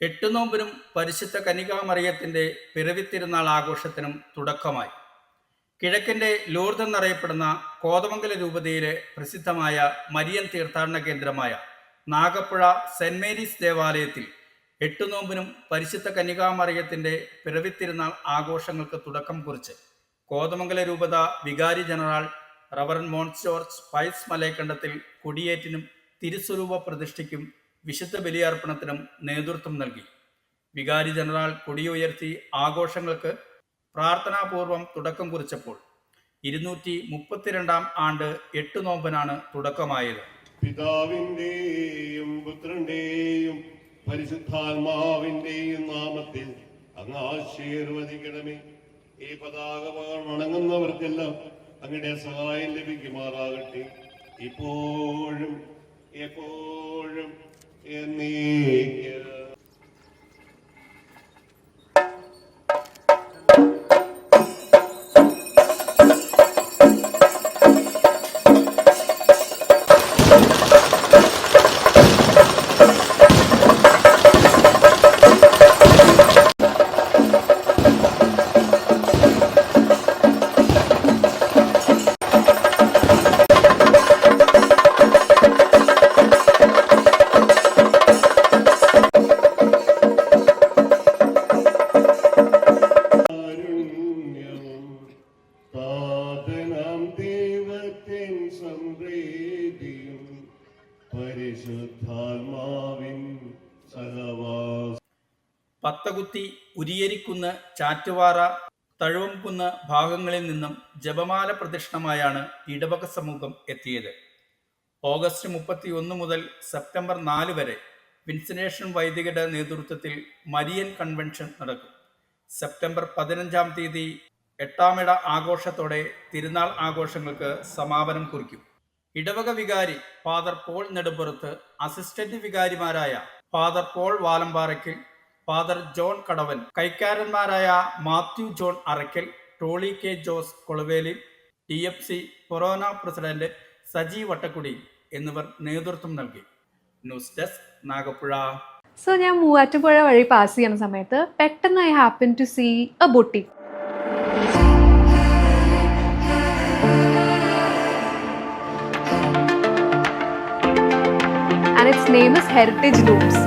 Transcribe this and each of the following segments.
എട്ടു നോമ്പിനും പരിശുദ്ധ കനികാമറിയത്തിന്റെ പിറവിത്തിരുന്നാൾ ആഘോഷത്തിനും തുടക്കമായി. കിഴക്കിന്റെ ലൂർദ് എന്നറിയപ്പെടുന്ന കോതമംഗല രൂപതയിലെ പ്രസിദ്ധമായ മരിയൻ തീർത്ഥാടന കേന്ദ്രമായ നാഗപ്പുഴ സെന്റ് മേരീസ് ദേവാലയത്തിൽ എട്ടു നോമ്പിനും പരിശുദ്ധ കന്യകാമറിയത്തിന്റെ പിറവിത്തിരുന്നാൾ ആഘോഷങ്ങൾക്ക് തുടക്കം കുറിച്ച് കോതമംഗല രൂപത വികാരി ജനറൽ റവറൻ മോൺസ് ജോർജ് പൈസ് മലയക്കണ്ടത്തിൽ കൊടിയേറ്റിനും തിരുസ്വരൂപ പ്രതിഷ്ഠയ്ക്കും വിശുദ്ധ ബലിയർപ്പണത്തിനും നേതൃത്വം നൽകി. വികാരി ജനറൽ കൊടിയുയർത്തി ആഘോഷങ്ങൾക്ക് പ്രാർത്ഥനാപൂർവം തുടക്കം കുറിച്ചപ്പോൾ ഇരുന്നൂറ്റി മുപ്പത്തിരണ്ടാം ആണ്ട് എട്ട് നോമ്പനാണ് തുടക്കമായത്. പിതാവിന്റെയും പുത്രന്റെയും പരിശുദ്ധാത്മാവിന്റെയും നാമത്തിൽ അങ്ങ് ആശീർവദിക്കണമേ. ഈ പതാക വണങ്ങുന്നവർക്കെല്ലാം അങ്ങയുടെ സഹായം ലഭിക്കുമാറാകട്ടെ. ഇപ്പോഴും എപ്പോഴും in the you പത്തകുത്തി ഉരിയരിക്കുന്ന് ചാറ്റുവാറ തഴുവംകുന്ന് ഭാഗങ്ങളിൽ നിന്നും ജപമാല പ്രദക്ഷിണമായാണ് ഇടവക സമൂഹം എത്തിയത്. ഓഗസ്റ്റ് മുപ്പത്തി ഒന്ന് മുതൽ സെപ്റ്റംബർ നാല് വരെ വിൻസിനേഷൻ വൈദികരുടെ നേതൃത്വത്തിൽ മരിയൻ കൺവെൻഷൻ നടക്കും. സെപ്റ്റംബർ പതിനഞ്ചാം തീയതി എട്ടാമിട ആഘോഷത്തോടെ തിരുനാൾ ആഘോഷങ്ങൾക്ക് സമാപനം കുറിക്കും. ഇടവക വികാരി ഫാദർ പോൾ നെടുമ്പുറത്ത് അസിസ്റ്റന്റ് വികാരിമാരായ father Paul Valamparakkal father John Kadavan കൈക്കാരന്മാരായ Mathew John Arackal Tolly K Jose Kolaveli T F C corona president Saji Vattakudy എന്നിവർ നേതൃത്വം നൽകി. News desk Nagappuzha. സോ ഞാൻ മൂവാറ്റുപുഴ വഴി പാസ് ചെയ്യുന്ന സമയത്ത് പെട്ടെന്ന് I happen to see a boutique is heritage looms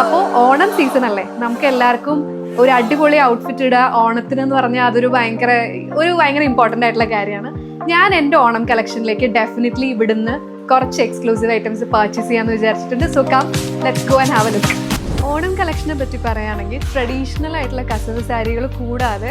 അപ്പോൾ ഓണം സീസൺ അല്ലേ? നമുക്ക് എല്ലാവർക്കും ഒരു അടിപൊളി ഔട്ട്ഫിറ്റ് ഇടുക. ഓണത്തിന് എന്ന് പറഞ്ഞാൽ അതൊരു ഭയങ്കര ഒരു ഭയങ്കര ഇമ്പോർട്ടന്റ് ആയിട്ടുള്ള കാര്യമാണ്. ഞാൻ എന്റെ ഓണം കളക്ഷനിലേക്ക് ഡെഫിനറ്റ്ലി ഇവിടുന്ന് കുറച്ച് എക്സ്ക്ലൂസീവ് ഐറ്റംസ് പർച്ചേസ് ചെയ്യാമെന്ന് വിചാരിച്ചിട്ടുണ്ട്. So come let's go and have a look Onam കളക്ഷനെ പറ്റി പറയുകയാണെങ്കിൽ ട്രഡീഷണൽ ആയിട്ടുള്ള കസവ് സാരികൾ കൂടാതെ